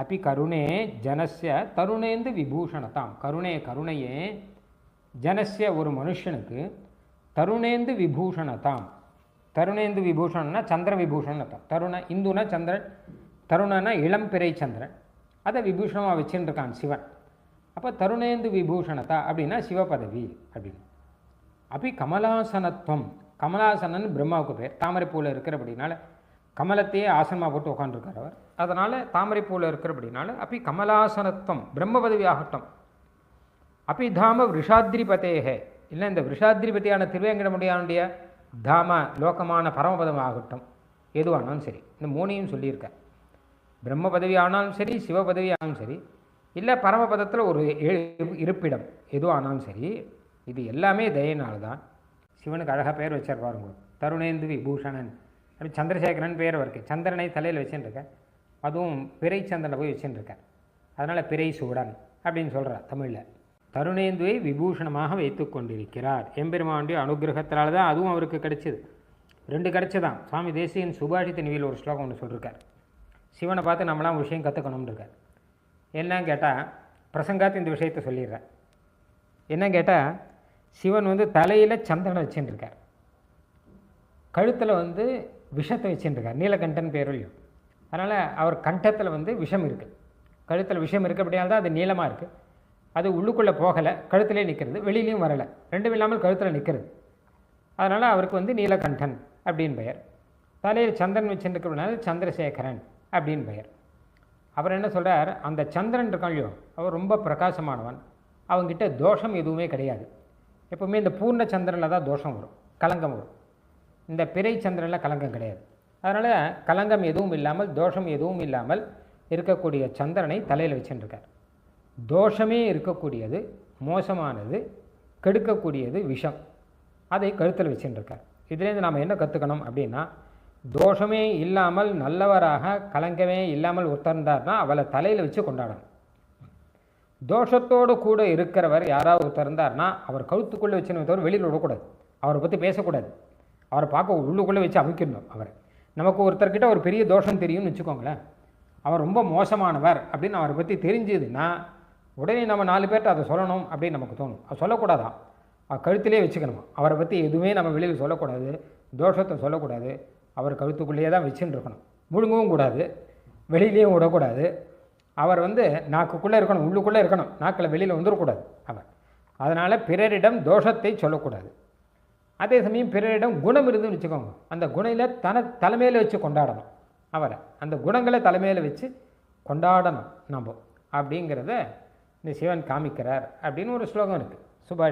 அப்பி கருணே ஜனசிய தருணேந்து விபூஷணதாம். கருணே கருணையே ஜனசிய ஒரு மனுஷனுக்கு தருணேந்து விபூஷணதாம். தருணேந்து விபூஷணன்னா சந்திர விபூஷணம் அர்த்தம். தருண இந்துனா சந்திரன் தருணனா இளம்பிறை சந்திரன் அதை விபூஷணமாக வச்சுட்டு இருக்கான் சிவன். அப்போ தருணேந்து விபூஷணதா அப்படின்னா சிவபதவி அப்படின்னு. அப்படி கமலாசனத்துவம். கமலாசனன் பிரம்மாவுக்கு பேர். தாமரைப்பூவில் இருக்கிறபடினால கமலத்தையே ஆசனமாக போட்டு உட்காந்துருக்கார் அவர். அதனால் தாமரைப்பூவில் இருக்கிறபடினால அப்படி கமலாசனத்துவம் பிரம்ம பதவி ஆகட்டும் அப்படி தாம விஷாத்ரிபதேகே இல்லை இந்த விஷாத்ரிபதியான திருவேங்கடமுடியானுடைய தாம லோகமான பரமபதம் ஆகட்டும் எதுவானாலும் சரி இந்த மூணையும் சொல்லியிருக்க. பிரம்ம பதவி ஆனாலும் சரி சிவ பதவி ஆனாலும் சரி இல்லை பரமபதத்தில் ஒரு இரு- இருப்பிடம் எதுவானாலும் சரி இது எல்லாமே தயனால தான். சிவனுக்கு அழகாக பேர் வச்சார் பாருங்க. தருணேந்து விபூஷணன். அப்படி சந்திரசேகரன் பேர் இருக்குது சந்திரனை தலையில் வச்சுட்டுருக்கேன் அதுவும் பிறை சந்திரனை போய் வச்சுருக்கார் அதனால் பிறை சூடன் அப்படின்னு சொல்கிறார் தமிழில். தருணேந்துவை விபூஷணமாக வைத்து கொண்டிருக்கிறார். எம்பெருமானுடைய அனுகிரகத்தினால தான் அதுவும் அவருக்கு கிடைச்சிது. ரெண்டு கிடைச்சதான் சுவாமி தேசியன் சுபாஷித்த நிவியில் ஒரு ஸ்லோகம் ஒன்று சொல்லியிருக்கார் சிவனை பார்த்து நம்மளாம் விஷயம் கற்றுக்கணும்னு இருக்கார் என்னன்னு கேட்டால் பிரசங்காத்து இந்த விஷயத்தை சொல்லிடுறேன். என்ன கேட்டால் சிவன் வந்து தலையில் சந்திரனை வச்சுட்டுருக்கார் கழுத்தில் வந்து விஷத்தை வச்சுருக்கார் நீலகண்டன் பேரொழியும் அதனால் அவர் கண்டத்தில் வந்து விஷம் இருக்குது கழுத்தில் விஷம் இருக்கிறபடியால் தான் அது நீளமாக இருக்குது அது உள்ளுக்குள்ளே போகலை கழுத்திலே நிற்கிறது வெளியிலையும் வரலை. ரெண்டும் இல்லாமல் கழுத்தில் நிற்கிறது அதனால் அவருக்கு வந்து நீலகண்டன் அப்படின்னு பெயர். தலையில் சந்திரன் வச்சுருக்கிறதுனால சந்திரசேகரன் அப்படின்னு பெயர். அவர் என்ன சொல்கிறார் அந்த சந்திரன் இருக்கான் இல்லையோ அவர் ரொம்ப பிரகாசமானவன். அவங்ககிட்ட தோஷம் எதுவுமே கிடையாது. எப்பவுமே இந்த பூர்ண சந்திரனில் தான் தோஷம் வரும் கலங்கம் வரும். இந்த பிறை சந்திரனில் கலங்கம் கிடையாது. அதனால் கலங்கம் எதுவும் இல்லாமல் தோஷம் எதுவும் இல்லாமல் இருக்கக்கூடிய சந்திரனை தலையில் வச்சுருக்கார் தோஷமே இருக்கக்கூடியது மோசமானது கெடுக்கக்கூடியது விஷம். அதை கழுத்தில் வச்சுருக்கார் இதுலேருந்து நாம் என்ன கற்றுக்கணும் அப்படின்னா தோஷமே இல்லாமல் நல்லவராக கலங்கமே இல்லாமல் உத்தர்ந்தார்னா அவளை தலையில் வச்சு கொண்டாடணும். தோஷத்தோடு கூட இருக்கிறவர் யாராவது உத்தர்ந்தார்னா அவர் கழுத்துக்குள்ளே வச்சுன்னு தவிர வெளியில் விடக்கூடாது. அவரை பற்றி பேசக்கூடாது. அவரை பார்க்க உள்ளுக்குள்ளே வச்சு அமைக்கணும் அவரை. நமக்கு ஒருத்தர்கிட்ட ஒரு பெரிய தோஷம் தெரியும்னு வச்சுக்கோங்களேன். அவர் ரொம்ப மோசமானவர் அப்படின்னு அவரை பற்றி தெரிஞ்சதுன்னா உடனே நம்ம நாலு பேர்ட்ட அதை சொல்லணும் அப்படின்னு நமக்கு தோணும். அது சொல்லக்கூடாதான் அவர் கழுத்திலே வச்சுக்கணுமா? அவரை பற்றி எதுவுமே நம்ம வெளியில் சொல்லக்கூடாது. தோஷத்தை சொல்லக்கூடாது. அவர் கழுத்துக்குள்ளேயே தான் வச்சுன்னு இருக்கணும். முழுங்கவும் கூடாது. வெளியிலேயும் விடக்கூடாது. அவர் வந்து நாக்குக்குள்ளே இருக்கணும் உள்ளுக்குள்ளே இருக்கணும். நாக்கில் வெளியில் வந்துடக்கூடாது அவர். அதனால் பிறரிடம் தோஷத்தை சொல்லக்கூடாது. அதே சமயம் பிறரிடம் குணம் இருந்துன்னு வச்சுக்கோங்க. அந்த குணையில் தன தலைமையில் வச்சு கொண்டாடணும். அவரை. அந்த குணங்களை தலைமையில் வச்சு கொண்டாடணும் நம்ம. அப்படிங்கிறத இந்த சிவன் காமிக்கிறார் அப்படின்னு ஒரு ஸ்லோகம் இருக்குது சுபாஷ்